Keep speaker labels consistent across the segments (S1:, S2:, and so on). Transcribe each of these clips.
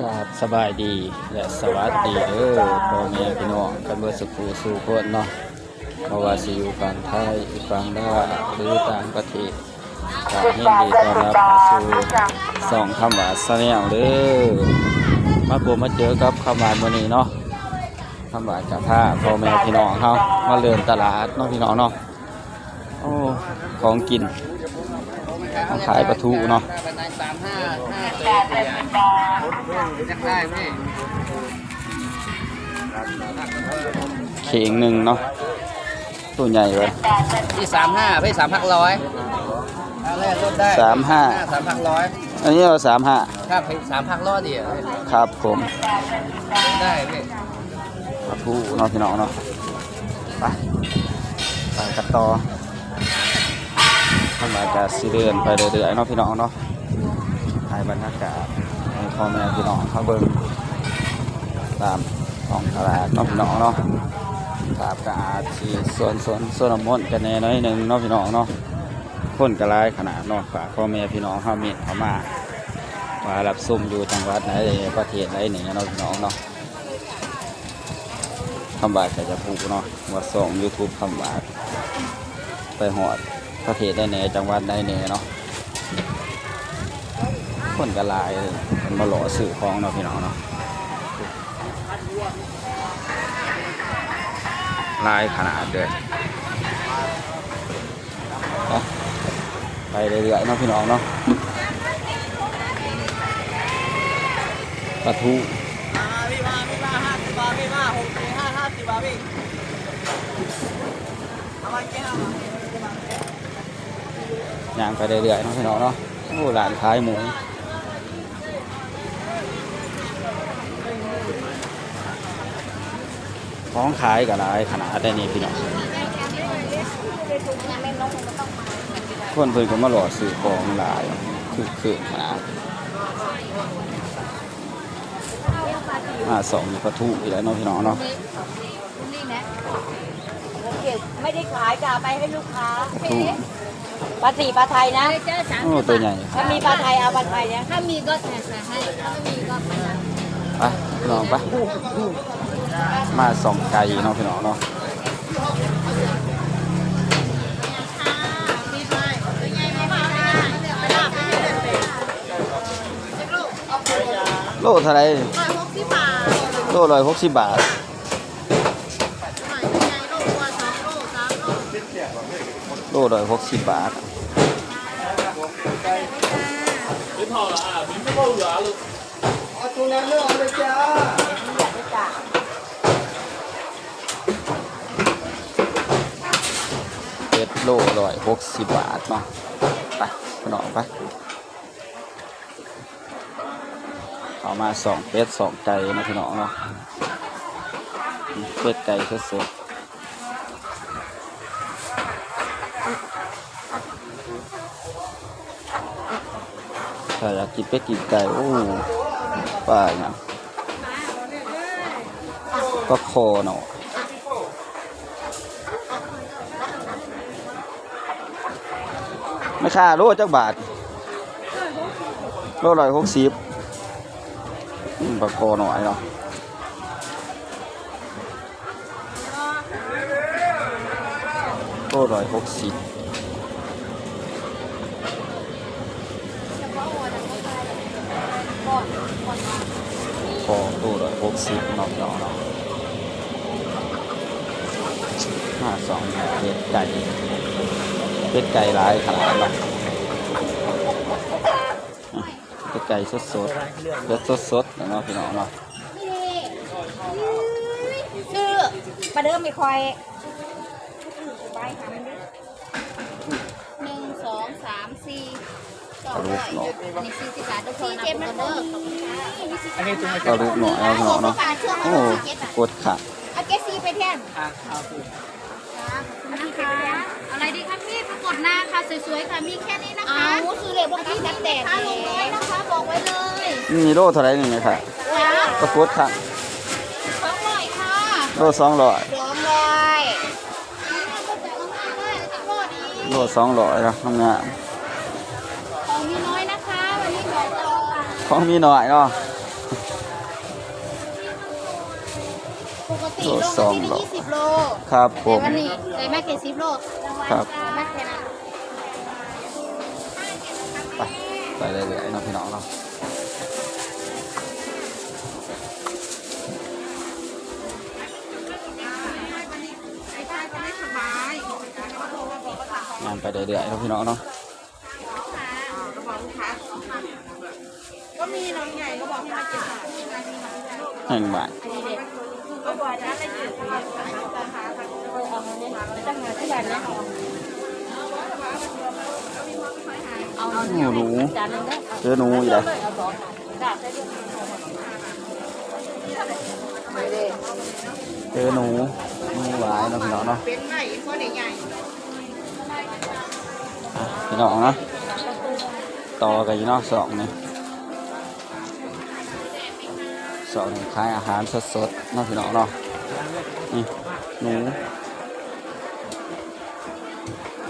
S1: กราบสบายดีและสวัสดีเด้อพ่อแม่พี่น้องกันเบิดสุขสู่คนเนาะเพราะว่าสิอยู่ฝั่งไทยฝั่งลาวหรือต่างประเทศก็ยินดีต้อนรับเข้าสู่สองคำว่าสแนลเด้อมาพบมาเจอกับคำว่ามื้อนี้เนาะคำว่าจะพาพ่อแม่พี่น้องเฮามาเดินตลาดเนาะพี่น้องเนาะโอ้ของกินมาขายปลาทูเนาะ
S2: จะได้ไหม
S1: เข่งหนึ่งเนาะตัวใหญ่เลย
S2: ที่สามห้าพี่สามพักร้อยแรกลดได้
S1: สามห้า
S2: สามพักร้อย
S1: อันนี้เราสามห้า
S2: ครับสามพักร้อยเดียว
S1: ครับผม
S2: ได้พี่
S1: ปลาทูเนาะพี่น้องเนาะไปไปกันต่อข้างมาจะสิเดินไปเรื่อยๆเนาะพี่น้องเนาะถ่ายบรรยากาศ พ่อแม่พี่น้องเขาเบิ่งตามท้องตลาดเนาะพี่น้องเนาะตามกอาดสีสวนสวนสวนมนกันแน่น้อยหนึ่งเนาะพี่น้องเนาะคนกระไรขนาดนาะฝากพ่อแม่พี่น้องเขามีเขามาว่ารับซุ่มอยู่จังหวัดไหนประเทศไหนหนี่เนาะพี่น้องเนาะคำบาดก็จะพูเนาะว่าส่ง YouTube คำบาดไปหอดประเทศได้แหน่จังหวัดได้แหน่เนาะ คนก็หลายเลยมันมาหล่อสื่อของเนาะพี่น้องเนาะหลายขนาดเลยเนาะไปเรื่อยๆเนาะพี่น้องเนาะปลาทู
S2: พี่มาพี่มาห้าสิบบาทพี่มาหกสี่ห้าห้าสิบบาทพี่เอามาแก้ว
S1: ย่างไปเรื่อยๆเนาะพี่น้องเนาะโอ้ร้านขายหมู ของขายกับหลายขนาดได้นี่พี่น้องคนเพิ่นก็มาหล่อซื้อของหลายคือคือขนาดมาสองมีปลาทูอีกแล้วเนาะพี่น้องเนาะ
S3: นี่นะเก็บไม่ได้ขายจะเอาไปให้ลูกค้า
S1: ปลาทู
S3: ปลาสีปลาไทยนะ
S4: เจอสาม
S1: โอ้ตัวใหญ่
S3: ถ้ามีปลาไทยเอาปลาไทยนะ
S4: ถ้ามีก็แถมให้ถ้าไม่มีก็ไม่รับ
S1: ไปพี่น้องไป มาสองไก่เนาะพี่น้องเนาะโลเท่าไหรโลร้อยหกสิบบาทโลร้อยหกสิบบาท
S2: เอาตรงนั้นเลือกเลยจ้า
S1: เป็ดโลร้อยหกสิบบาทเนาะไปพี่น้องไปเอามาสองเป็ดสองไก่นะพี่น้องเนาะเป็ดไก่สดๆถ้าอยากกินเป็ดกินไก่โอ้ป้าเนี่ยก็คอเนาะ ไม่ค่าโลจักบาทโลร้อยหกสิบปลาคอหน่อยเนาะโลร้อยหกสิบคอโลร้อยหกสิบเนาะเนาะเนาะห้าสองเป็ดไก่ เป็ดไก่หลายขนาดเนาะเป็ดไก่สดสดๆเลือดสดสดๆเนาะพี่น้องเนาะ
S3: ซื้อปลาเดิมไม่คอยไปหามันดิ
S4: หนึ่งสองสามสี่สอง
S1: กระ
S4: ร้
S1: ดู
S4: อกย
S1: เนาะ
S4: อันนี้สี่สิบบาททุกคนนะคุณเด้อขอบคุณค่ะ
S2: อันนี้จุ่ม
S1: กระดูกหน่อยเอาพี่น้องเนาะโอ้กดขา
S3: เอาเกสซีไปแทน
S2: อะเอาสิ
S4: นะคะอะไรดีคะพี่ปรา กฏหน้าค่ะสวยๆค่ะมีแค่นี้นะคะ
S3: เอาซื้อเลยพวกที่รับแดด
S4: ค่าลงน้อยนะคะบอกไว้เลย
S1: มีโลเท่าไหรหนึ่งไหมคะกระปุกค่ะ
S4: สองร้อยค่ะ
S1: โลสองร้อย
S3: สองร้อย
S1: โลสองร้อยเนาะทำงาน
S4: ของมีน้อยนะคะวันนี้บอกก่อน
S1: ของมีหน่อยเนาะ
S4: ปกติ โลละที่ได้ยี่สิบโล
S1: ครับผ
S4: แต่
S1: ม
S4: วันนี้ได้แม่เกสิบโล
S1: ครับ
S4: แม่แค่นั้น
S1: ไปไปเรื่อยๆเนาะพี่น้องเนาะ
S4: ไอ้ชายก็ไม่สบาย
S1: งานไปเรื่อยๆเนาะพี่น้องเนาะ
S4: ก็มีน้องใหญ่ก็บอกให้มาเก็บผัก
S1: แห่งบ้าน
S4: ก็บอกนะอะไรอยู่ที่บ้านค่ะเอาเงินเนี่ยไม่ต้องหาที่บ้านนะเอา
S1: หนูหนูเจอหนูอีกแล้ว
S4: เอาสองดาบได้ด้วยไม่ได้
S1: เจอหนูหนูหลายเนาะพี่น้องเนาะ
S4: เป็นใหม่ก็ได้ใหญ่
S1: อะพี่น้องเนาะต่อกันอยู่เนาะสองนี่ สอนขายอาหารสดๆเนาะพี่น้องเนาะนี่หนู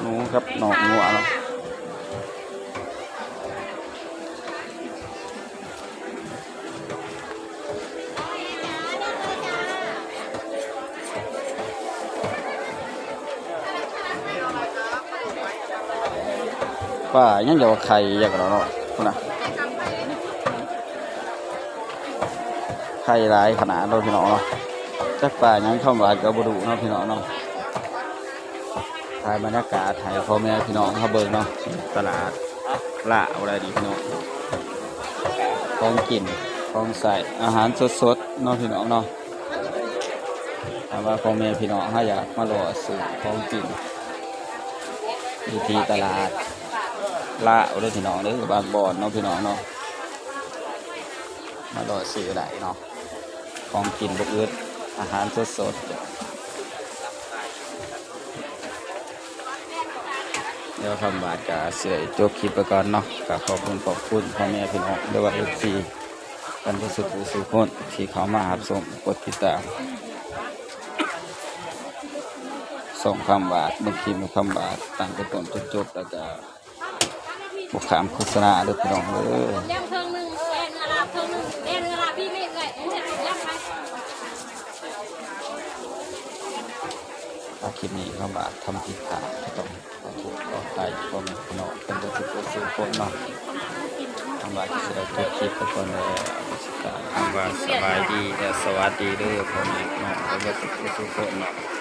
S1: หนูกับหนอกงัวเนาะว่ายังเดี๋ยวาไข่อยากเราเนาะพุ่นนะ ไข่หลายขนาดเราพี่น้องเนาะจักป่ายังเข้ามากับบดูเนาะพี่น้องเนาะถ่ายบรรยากาศถ่ายพ่อแม่พี่น้องเขาเบิ่งเนาะตลาดละอะไรดีพี่น้องของกินของใส่อาหารสดๆเนาะพี่น้องเนาะถามว่าพ่อแม่พี่น้องเขาอยากมาหล่อสื่อของกินอยู่ที่ตลาดละเอาเด้อพี่น้องเด้อบางบอนเนาะพี่น้องเนาะมาดอซื้อได้เนาะ ของกินบกอึดอาหารสดสดๆเดี๋ยวคำบาทกับเสือจบคลิปไปก่อนเนาะกับขอบคุณขอบคุณพ่อแม่พี่น้องด้วยว่าเอฟซีกันทุกสุขสุขคนที่เขามาหับส่งกดติดตามส่งคำบาทบางทีมีคำบาทตั้งแต่ต้นจนจบแล้วก็บุกขามโฆษณาเด้อพี่น้องเด้อ
S4: ย่ำเครื่องหนึ่งแอนนาลาเครื่องหนึ่งแอนนาลาพี่ไม่เลยเอ็นจะย่ำไป
S1: ถ้าค ลิปนี้เข้ามาทำผิดพลาดต้องขอโทษขออภัยพ่อแม่พี่น้องเป็นตัวทุกข์สู่คนเนาะทำว่าจะได้จบคลิปไปก่อนเลยทำว่าสบายดีและสวัสดีเด้อพ่อแม่พี่น้องเป็นตัวทุกข์สู่คนเนาะ